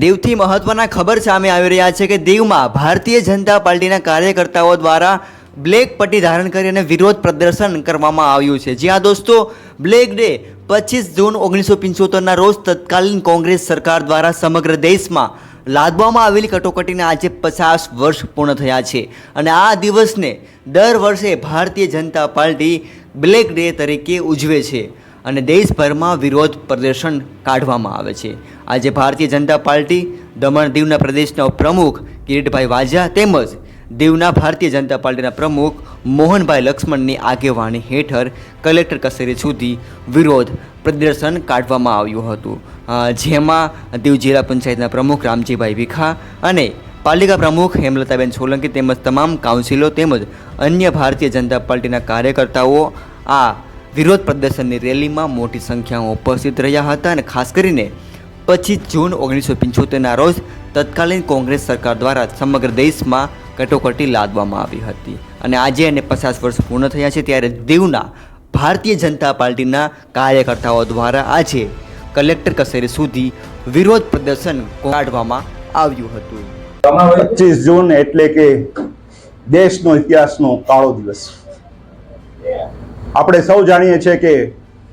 દીવથી મહત્વના ખબર સામે આવી રહ્યા છે કે દીવમાં ભારતીય જનતા પાર્ટીના કાર્યકર્તાઓ દ્વારા બ્લેક પટ્ટી ધારણ કરી અને વિરોધ પ્રદર્શન કરવામાં આવ્યું છે. જ્યાં દોસ્તો, બ્લેક ડે પચીસ જૂન ઓગણીસો પંચોતેરના રોજ તત્કાલીન કોંગ્રેસ સરકાર દ્વારા સમગ્ર દેશમાં લાદવામાં આવેલી કટોકટીને આજે પચાસ વર્ષ પૂર્ણ થયા છે અને આ દિવસને દર વર્ષે Bharatiya Janata party black day તરીકે ઉજવે છે. અને દેશભરમાં વિરોધ પ્રદર્શન કાઢવામાં આવે છે. આજે ભારતીય જનતા પાર્ટી દમણ દીવના પ્રદેશના પ્રમુખ કિરીટભાઈ વાજા તેમજ દીવના ભારતીય જનતા પાર્ટીના પ્રમુખ મોહનભાઈ લક્ષ્મણની આગેવાની હેઠળ કલેક્ટર કચેરી સુધી વિરોધ પ્રદર્શન કાઢવામાં આવ્યું હતું. જેમાં દીવ જિલ્લા પંચાયતના પ્રમુખ રામજીભાઈ વિખા અને પાલિકા પ્રમુખ હેમલતાબેન સોલંકી તેમજ તમામ કાઉન્સિલો તેમજ અન્ય ભારતીય જનતા પાર્ટીના કાર્યકર્તાઓ આ વિરોધ પ્રદર્શનની રેલીમાં મોટી સંખ્યામાં ઉપસ્થિત રહ્યા હતા અને ખાસ કરીને પચીસ જૂન ઓગણીસો પંચોતેરના રોજ તત્કાલીન કોંગ્રેસ સરકાર દ્વારા સમગ્ર દેશમાં કટોકટી લાદવામાં આવી હતી. અને આજે એને પચાસ વર્ષ પૂર્ણ થયા છે ત્યારે દીવના ભારતીય જનતા પાર્ટીના કાર્યકર્તાઓ દ્વારા આજે કલેક્ટર કચેરી સુધી વિરોધ પ્રદર્શન કાઢવામાં આવ્યું હતું. પચીસ જૂન એટલે કે દેશનો ઇતિહાસનો કાળો દિવસ. આપણે સૌ જાણીએ છીએ કે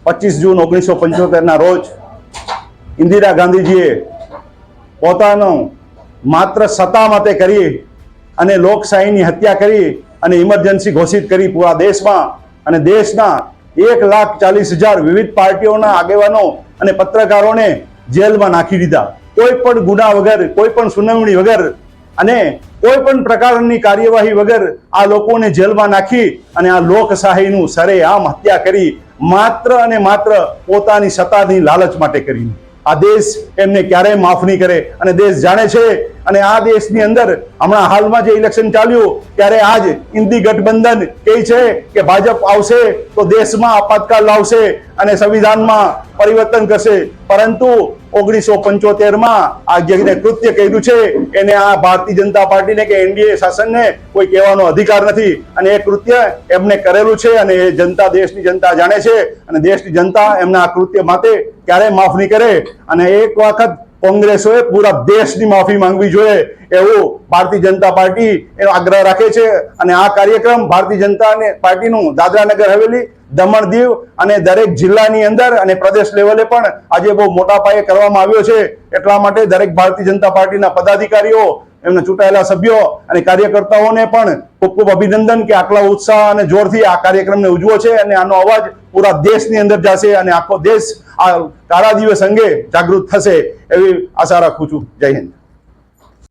પચીસ જૂન ઓગણીસો પંચોતેરના રોજ ઇન્દિરા ગાંધીજીએ પોતાનો માત્ર સત્તા માટે કરી અને લોકશાહીની હત્યા કરી અને ઇમરજન્સી ઘોષિત કરી પૂરા દેશમાં અને દેશના એક લાખ ચાલીસ હજાર વિવિધ પાર્ટીઓના આગેવાનો અને પત્રકારોને જેલમાં નાખી દીધા. કોઈ પણ ગુના વગર, કોઈ પણ સુનાવણી વગર અને કોઈ પણ પ્રકારની કાર્યવાહી વગર આ લોકોને જેલમાં નાખી અને આ લોકશાહીનું સરેઆમ હત્યા કરી માત્ર અને માત્ર પોતાની સત્તાની લાલચ માટે કરી આ દેશ એમને ક્યારેય માફ નહીં કરે અને દેશ જાણે છે અને આ દેશની અંદર હમણાં હાલમાં જે ઇલેક્શન ચાલ્યું, ત્યારે આજ ઇન્દી ગઠબંધન કહે છે કે ભાજપ આવશે તો દેશમાં આપાતકાલ લાવશે અને સંવિધાનમાં પરિવર્તન કરશે. પરંતુ ઓગણીસો પંચોતેરમાં આ જે કૃત્ય કર્યું છે, એને આ ભારતીય જનતા પાર્ટીને કે એનડીએ શાસનને કોઈ કહેવાનો અધિકાર નથી. અને એ કૃત્ય એમને કરેલું છે અને એ જનતા, દેશની જનતા જાણે છે. અને દેશની જનતા એમના આ કૃત્ય માટે ક્યારેય માફ નહીં કરે. અને એક વખત કોંગ્રેસોએ પૂરા દેશની માફી માંગવી જોઈએ એવું ભારતીય જનતા પાર્ટી એનો આગ્રહ રાખે છે અને આ કાર્યક્રમ ભારતીય જનતા પાર્ટીનું દાદરાનગર હવેલી, દમણ દીવ અને દરેક જિલ્લાની અંદર અને પ્રદેશ લેવલે પણ આજે બહુ મોટા પાયે કરવામાં આવ્યો છે. એટલા માટે દરેક ભારતીય જનતા પાર્ટીના પદાધિકારીઓ એમના ચૂંટાયેલા સભ્યો અને કાર્યકર્તાઓને પણ ખૂબ ખૂબ અભિનંદન કે આટલા ઉત્સાહ અને જોરથી આ કાર્યક્રમને ઉજવો છે અને આનો અવાજ પૂરા દેશની અંદર જશે અને આખો દેશ આ કાળા દિવસ અંગે જાગૃત થશે એવી આશા રાખું છું. જય હિન્દ.